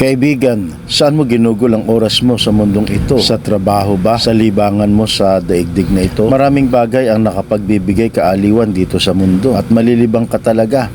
Kaibigan, saan mo ginugol ang oras mo sa mundong ito? Sa trabaho ba? Sa libangan mo sa daigdig na ito? Maraming bagay ang nakapagbibigay kaaliwan dito sa mundo at malilibang ka talaga.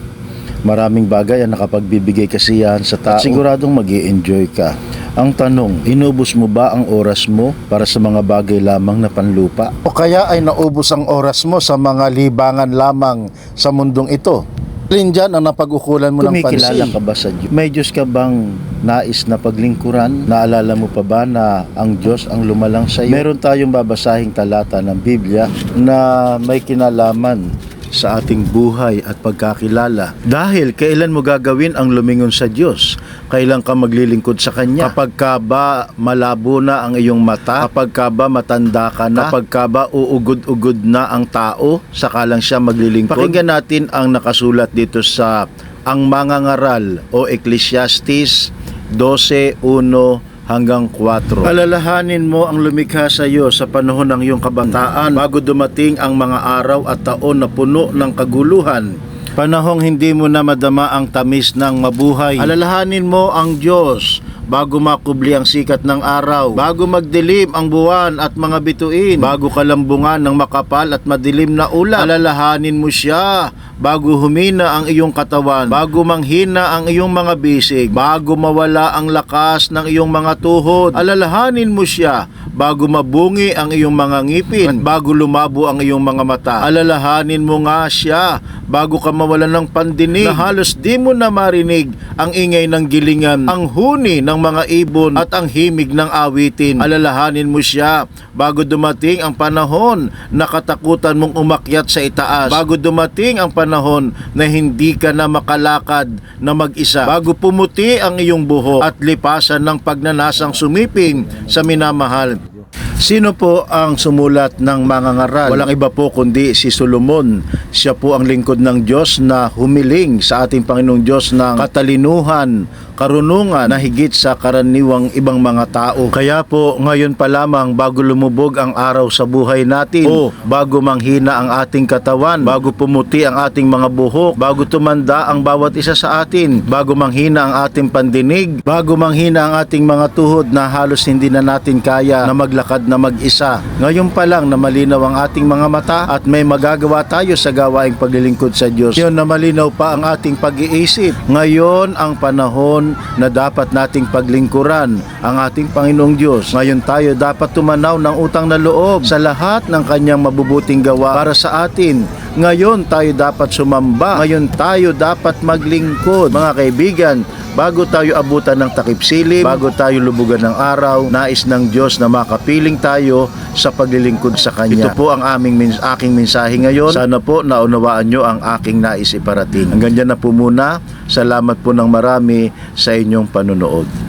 Maraming bagay ang nakapagbibigay kasiyahan sa tao. At siguradong mag enjoy ka. Ang tanong, inubos mo ba ang oras mo para sa mga bagay lamang na panlupa? O kaya ay naubos ang oras mo sa mga libangan lamang sa mundong ito? Alin dyan ang napag-ukulan mo ng pansin? Kumikilala ka ba sa Diyos? May Diyos ka bang nais na paglingkuran? Naalala mo pa ba na ang Diyos ang lumalang sa iyo? Meron tayong babasahing talata ng Biblia na may kinalaman sa ating buhay at pagkakilala. Dahil kailan mo gagawin ang lumingon sa Diyos? Kailan ka maglilingkod sa Kanya? Kapag ka ba malabo na ang iyong mata? Kapag ka ba matanda ka na? Kapag ka ba uugod-ugod na ang tao? Saka lang siya maglilingkod? Pakinggan natin ang nakasulat dito sa Ang Mangangaral o Ecclesiastes 12.1 hanggang 4. Alalahanin mo ang lumikha sa iyo sa panahon ng iyong kabataan bago dumating ang mga araw at taon na puno ng kaguluhan. Panahong hindi mo na madama ang tamis ng mabuhay. Alalahanin mo ang Diyos bago makubli ang sikat ng araw, bago magdilim ang buwan at mga bituin, bago kalambungan ng makapal at madilim na ulan. Alalahanin mo siya bago humina ang iyong katawan, bago manghina ang iyong mga bisig, bago mawala ang lakas ng iyong mga tuhod. Alalahanin mo siya bago mabungi ang iyong mga ngipin, bago lumabo ang iyong mga mata. Alalahanin mo nga siya bago ka mawalan ng pandinig na halos di mo na marinig ang ingay ng gilingan, ang huni ng mga ibon at ang himig ng awitin. Alalahanin mo siya bago dumating ang panahon na katakutan mong umakyat sa itaas, bago dumating ang panahon na hindi ka na makalakad na mag-isa, bago pumuti ang iyong buhok at lipasan ng pagnanasang sumiping sa minamahal. Sino po ang sumulat ng mga ngaral? Walang iba po kundi si Solomon. Siya po ang lingkod ng Diyos na humiling sa ating Panginoong Diyos ng katalinuhan, karunungan na higit sa karaniwang ibang mga tao. Kaya po ngayon pa lamang bago lumubog ang araw sa buhay natin, o bago manghina ang ating katawan, bago pumuti ang ating mga buhok, bago tumanda ang bawat isa sa atin, bago manghina ang ating pandinig, bago manghina ang ating mga tuhod na halos hindi na natin kaya na maglakad na mag-isa. Ngayon pa lang na malinaw ang ating mga mata at may magagawa tayo sa gawaing paglilingkod sa Diyos. Ngayon na malinaw pa ang ating pag-iisip. Ngayon ang panahon na dapat nating paglingkuran ang ating Panginoong Diyos. Ngayon tayo dapat tumanaw ng utang na loob sa lahat ng kanyang mabubuting gawa para sa atin. Ngayon tayo dapat sumamba. Ngayon tayo dapat maglingkod. Mga kaibigan, bago tayo abutan ng takip silim, bago tayo lubugan ng araw, nais ng Diyos na makapiling tayo sa paglilingkod sa Kanya. Ito po ang aming aking mensahe ngayon. Sana po naunawaan nyo ang aking nais iparating. Hanggang dyan na po muna. Salamat po ng marami sa inyong panunood.